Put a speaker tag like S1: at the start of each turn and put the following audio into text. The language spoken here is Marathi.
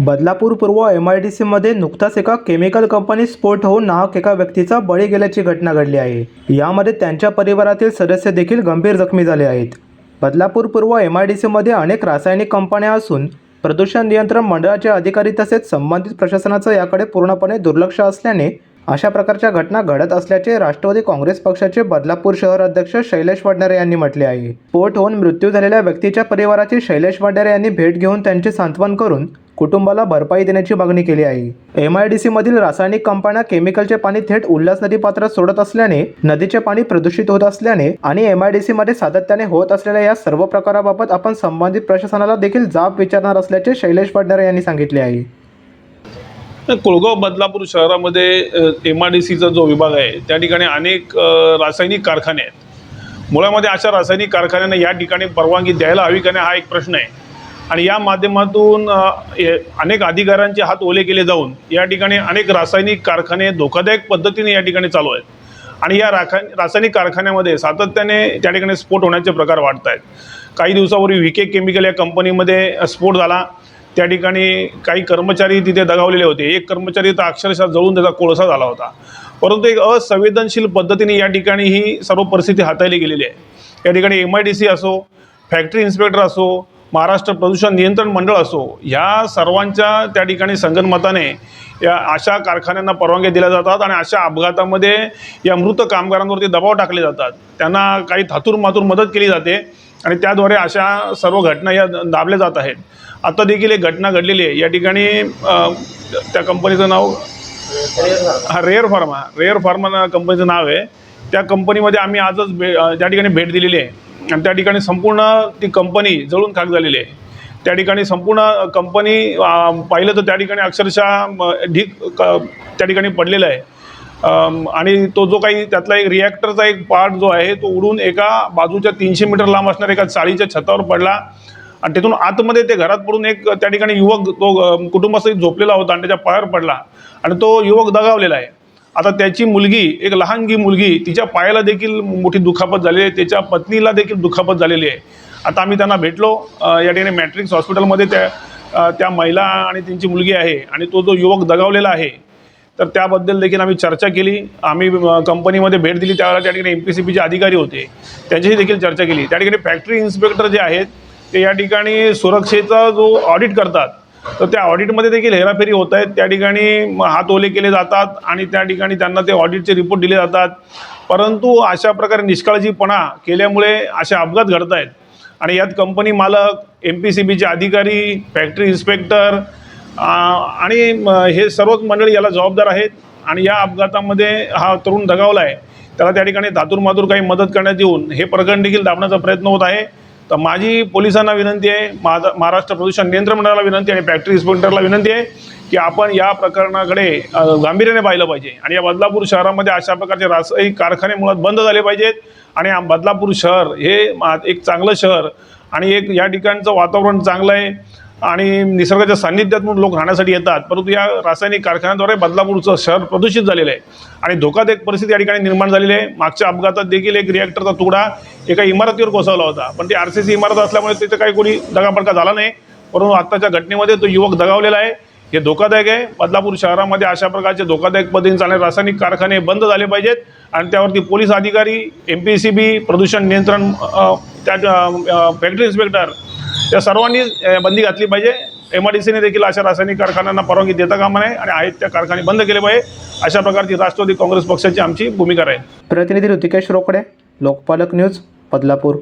S1: बदलापूर पूर्व एम आय डी सीमध्ये नुकताच एका केमिकल कंपनीत स्फोट होऊन नाहक एका व्यक्तीचा बळी गेल्याची घटना घडली आहे. यामध्ये त्यांच्या परिवारातील सदस्य देखील गंभीर जखमी झाले आहेत. बदलापूर पूर्व एम आय डी सीमध्ये अनेक रासायनिक कंपन्या असून प्रदूषण नियंत्रण मंडळाचे अधिकारी तसेच संबंधित प्रशासनाचं याकडे पूर्णपणे दुर्लक्ष असल्याने अशा प्रकारच्या घटना घडत असल्याचे राष्ट्रवादी काँग्रेस पक्षाचे बदलापूर शहर अध्यक्ष शैलेश वडनेरे यांनी म्हटले आहे. स्फोट होऊन मृत्यू झालेल्या व्यक्तीच्या परिवाराची शैलेश वडनेरे यांनी भेट घेऊन त्यांचे सांत्वन करून कुटुंबाला भरपाई देण्याची मागणी केली आहे. एम आय डी सीमधील रासायनिक कंपन्या केमिकलचे पाणी थेट उल्हास नदी पात्रात सोडत असल्याने नदीचे पाणी प्रदूषित होत असल्याने आणि एम आय डी सीमध्ये सातत्याने होत असलेल्या या सर्व प्रकाराबाबत आपण संबंधित प्रशासनाला देखील जाब विचारणार असल्याचे शैलेश वडनेरे यांनी सांगितले आहे.
S2: कुळगाव बदलापूर शहरामध्ये एम आय डी सीचा जो विभाग आहे त्या ठिकाणी अनेक रासायनिक कारखाने आहेत. मुळामध्ये अशा रासायनिक कारखान्यांना या ठिकाणी परवानगी द्यायला हवी का नाही हा एक प्रश्न आहे. आणि या माध्यमातून अनेक अधिकाऱ्यांचे हात ओले केले जाऊन या ठिकाणी अनेक रासायनिक कारखाने धोकादायक पद्धतीने या ठिकाणी चालू आहेत. आणि या राखा रासायनिक कारखान्यामध्ये सातत्याने त्या ठिकाणी स्फोट होण्याचे प्रकार वाढत आहेत. काही दिवसापूर्वी व्ही के केमिकल या कंपनीमध्ये स्फोट झाला. त्या ठिकाणी काही कर्मचारी तिथे दगावलेले होते. एक कर्मचारी तर अक्षरशः जळून त्याचा कोळसा झाला होता. परंतु एक असंवेदनशील पद्धतीने या ठिकाणी ही सर्व परिस्थिती हाताळली गेलेली आहे. या ठिकाणी एम आय डी सी असो फॅक्टरी इन्स्पेक्टर असो महाराष्ट्र प्रदूषण नियंत्रण मंडळ असो ह्या सर्वांच्या त्या ठिकाणी संगनमताने या अशा कारखान्यांना परवानग्या दिल्या जातात आणि अशा अपघातामध्ये या मृत कामगारांवरती दबाव टाकले जातात. त्यांना काही थातूर मातूर मदत केली जाते आणि त्याद्वारे अशा सर्व घटना या दाबल्या जात आहेत. आता देखील एक घटना घडलेली आहे. या ठिकाणी त्या कंपनीचं नाव हा रेअर फार्मा रेअर फार्मा कंपनीचं नाव आहे. त्या कंपनीमध्ये आम्ही आजच भे त्या ठिकाणी भेट दिलेली आहे. आणि त्या ठिकाणी संपूर्ण ती कंपनी जळून खाक झालेली आहे. त्या ठिकाणी संपूर्ण कंपनी पाहिलं तर त्या ठिकाणी अक्षरशः ढीक क- त्या ठिकाणी पडलेला आहे. आणि तो जो काही त्यातला एक रिॲक्टरचा एक पार्ट जो आहे तो उडून एका बाजूच्या तीनशे मीटर लांब असणाऱ्या एका चाळीच्या छतावर पडला. आणि तिथून आतमध्ये ते घरात पडून एक त्या ठिकाणी युवक तो कुटुंबासहित झोपलेला होता आणि त्याच्या पायावर पडला. आणि तो युवक दगावलेला आहे. आता त्याची मुलगी एक लहानगी मुलगी तिच्या पायाला देखील मोठी दुखापत झालेली आहे. त्याच्या पत्नीला देखील दुखापत झालेली आहे. आता आम्ही त्यांना भेटलो. या ठिकाणी मॅट्रिक्स हॉस्पिटलमध्ये त्या त्या महिला आणि त्यांची मुलगी आहे आणि तो जो युवक दगावलेला आहे तर त्याबद्दल देखील आम्ही चर्चा केली. आम्ही कंपनीमध्ये भेट दिली. त्यावेळेला त्या ठिकाणी एम पी सी बीचे अधिकारी होते. त्यांच्याशी देखील चर्चा केली. त्या ठिकाणी फॅक्टरी इन्स्पेक्टर जे आहेत ते या ठिकाणी सुरक्षेचा जो ऑडिट करतात तर त्या ऑडिटमध्ये देखील हेराफेरी होत आहेत. त्या ठिकाणी हात ओले केले जातात आणि त्या ठिकाणी त्यांना ते ऑडिटचे रिपोर्ट दिले जातात. परंतु अशा प्रकारे निष्काळजीपणा केल्यामुळे असे अपघात घडत आहेत. आणि यात कंपनी मालक एम पी सी बीचे अधिकारी फॅक्टरी इन्स्पेक्टर आणि हे सर्वच मंडळी याला जबाबदार आहेत. आणि या अपघातामध्ये हा तरुण दगावला आहे त्याला त्या ठिकाणी धातूर मातूर काही मदत करण्यात येऊन हे प्रकरण देखील दाबण्याचा प्रयत्न होत आहे. तर माझी पोलिसांना विनंती आहे माझा महाराष्ट्र प्रदूषण नियंत्रण मंडळाला विनंती आणि फॅक्टरी इन्स्पेक्टरला विनंती आहे की आपण या प्रकरणाकडे गांभीर्याने पाहिलं पाहिजे. आणि या बदलापूर शहरामध्ये अशा प्रकारचे रासायनिक कारखाने मुळात बंद झाले पाहिजेत. आणि बदलापूर शहर हे मा- एक चांगलं शहर आणि एक या ठिकाणचं वातावरण चांगलं आहे. आणि निसर्गाच्या सान्निध्यातून लोक राहण्यासाठी येतात. परंतु या रासायनिक कारखान्याद्वारे बदलापूरचं शहर प्रदूषित झालेलं आहे. आणि धोकादायक परिस्थिती या ठिकाणी निर्माण झालेली आहे. मागच्या अपघातात देखील एक रिॲक्टरचा तुकडा एका इमारतीवर कोसळला होता. पण ती आर सी सी इमारत असल्यामुळे तिथं काही कोणी दगापडका झाला नाही. परंतु आत्ताच्या घटनेमध्ये तो युवक दगावलेला आहे. हे धोकादायक आहे. बदलापूर शहरामध्ये अशा प्रकारचे धोकादायक पद्धतीने चालणारे रासायनिक कारखाने बंद झाले पाहिजेत. आणि त्यावरती पोलीस अधिकारी एम पी सी बी प्रदूषण नियंत्रण त्या फॅक्टरी इन्स्पेक्टर त्या सर्वांनी बंदी घातली पाहिजे. एम आर डी सीने देखील अशा रासायनिक कारखान्यांना परवानगी देता कामा नये आणि आहेत त्या कारखाने बंद केले पाहिजे. अशा प्रकारची राष्ट्रवादी काँग्रेस पक्षाची आमची भूमिका राहील.
S1: प्रतिनिधी ऋतिकेश रोकडे लोकपालक न्यूज बदलापूर.